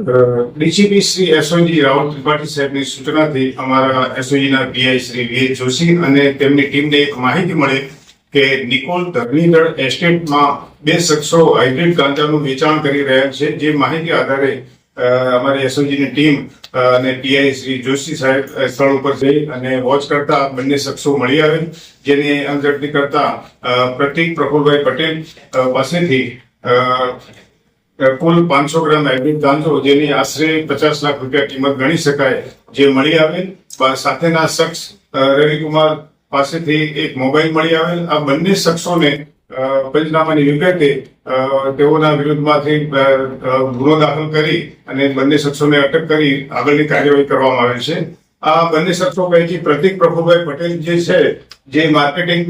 DGP Shri SOG Rahul Tripathi સાહેબની સૂચનાથી અમારા એસઓજીના પીઆઈ શ્રી વી જોશી અને તેમની ટીમને એક માહિતી મળે કે નિકોલ ધરણીદળ એસ્ટેટમાં બે શખ્સો હાઇબ્રિડ ગાંજાનું વેચાણ કરી રહ્યા છે. જે માહિતી આધારે અમારી એસઓજીની ટીમ અને પીઆઈ શ્રી જોશી સાહેબ સ્થળ ઉપર જઈ અને વોચ કરતા બંને શખ્સો મળી આવે જેની અંગઝડતી કરતા પ્રતિક પ્રફુલભાઈ પટેલ પાસેથી કુલ પાંચસો ગ્રામ હાઇબ્રિડ ગાંજો જેની આશરે પચાસ લાખ રૂપિયા કિંમત ગણી શકાય, જે મળી આવેલ. સાથેના શખ્સ રવિકુમાર પાસેથી એક મોબાઈલ મળી આવેલ. આ બંને શખ્સોને પંચનામાની વિગતે તેઓના વિરુદ્ધમાંથી ગુનો દાખલ કરી અને બંને શખ્સોને અટક કરી આગળની કાર્યવાહી કરવામાં આવે છે. આ બંને શખ્સો પૈકી પ્રતિક પ્રભુભાઈ પટેલ જે છે, જે માર્કેટિંગ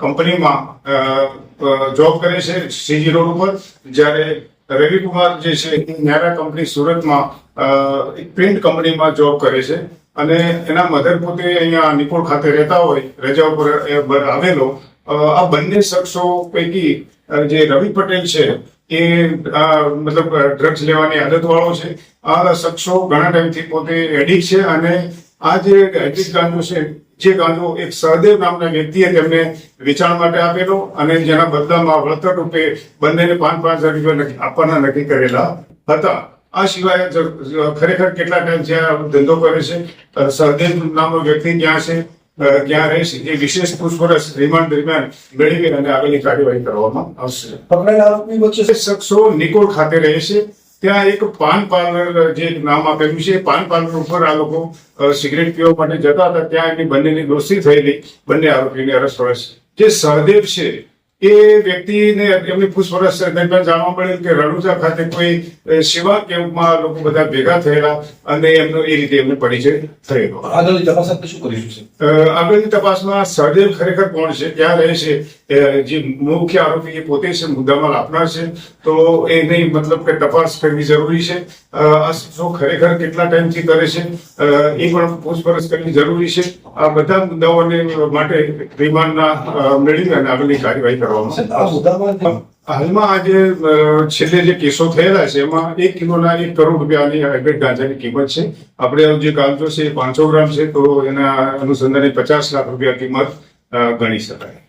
કંપનીમાં જોબ કરે છે, સીજી રોડ ઉપર, જ્યારે રવિકુમાર જે છે, એ ન્યારા કંપની સુરતમાં એક પ્રિન્ટ કંપનીમાં જોબ કરે છે. અને એના મધર પોતે અહીંયા નિકોળ ખાતે રહેતા હોય, રજા ઉપર આવેલો. આ બંને શખ્સો પૈકી જે રવિ પટેલ છે, એ મતલબ ડ્રગ્સ લેવાની આદત વાળો છે. આ શખ્સો ઘણા ટાઈમથી પોતે એડિક છે અને આ જે એડિક્ટ ગાંજો છે જે ગાંજો એક સહદેવ નામના વ્યક્તિએ તેમને વેચાણ માટે આપેલો અને જેના બદલામાં વળતર રૂપે બંનેને પાંચ પાંચ હજાર રૂપિયા આપવાના નક્કી કરેલા હતા. આ સિવાય ખરેખર કેટલા ટાઈમ જ્યાં ધંધો કરે છે? સહદેવ નામનો વ્યક્તિ ક્યાં છે? જ્યાં ક્યાં રહે એ વિશેષ પૂછપરછ રિમાન્ડ દરમિયાન મેળવી અને આગળની કાર્યવાહી કરવામાં આવશે. પકડાયેલા આરોપી વચ્ચે શખ્સો નિકોલ ખાતે રહે છે. ત્યાં એક પાન પાર્લર, જે નામ આપેલું છે, પાન પાર્લર ઉપર આ લોકો સિગરેટ પીવા માટે જતા હતા. ત્યાં એની બંનેની દોસ્તી થયેલી, બંને આરોપીને છે. જે સહદેવ છે એ વ્યક્તિને એમની પૂછપરછ દરમિયાન જાણવા મળેલ કે રણુજા ખાતે કોઈ સેવા કેમ્પમાં લોકો બધા ભેગા થયેલા અને એમનો એ રીતે એમને પરિચય થયેલો. આગળની તપાસ આપણે શું કરીશું છે આગળની તપાસમાં સહદેવ ખરેખર કોણ છે ક્યાં રહે છે જે મુખ્ય આરોપી એ પોતે છે મુદ્દામાં આપનાર છે તો એ નહીં મતલબ કે તપાસ કરવી જરૂરી છે. આ શખ્સો ખરેખર કેટલા ટાઈમથી કરે છે એ પણ પૂછપરછ કરવી જરૂરી છે. આ બધા મુદ્દાઓને માટે રિમાન્ડના મેળવીને મેળવી અને આગળની કાર્યવાહી કરવામાં આ હાલમાં આજે છેલ્લે જે કેસો થયેલા છે એમાં એક કિલોના એક કરોડ રૂપિયાની હાઇબ્રિડ ગાંજાની કિંમત છે. આપણે જે ગાંજો છે એ પાંચસો ગ્રામ છે તો એના અનુસંધાને પચાસ લાખ રૂપિયા કિંમત ગણી શકાય.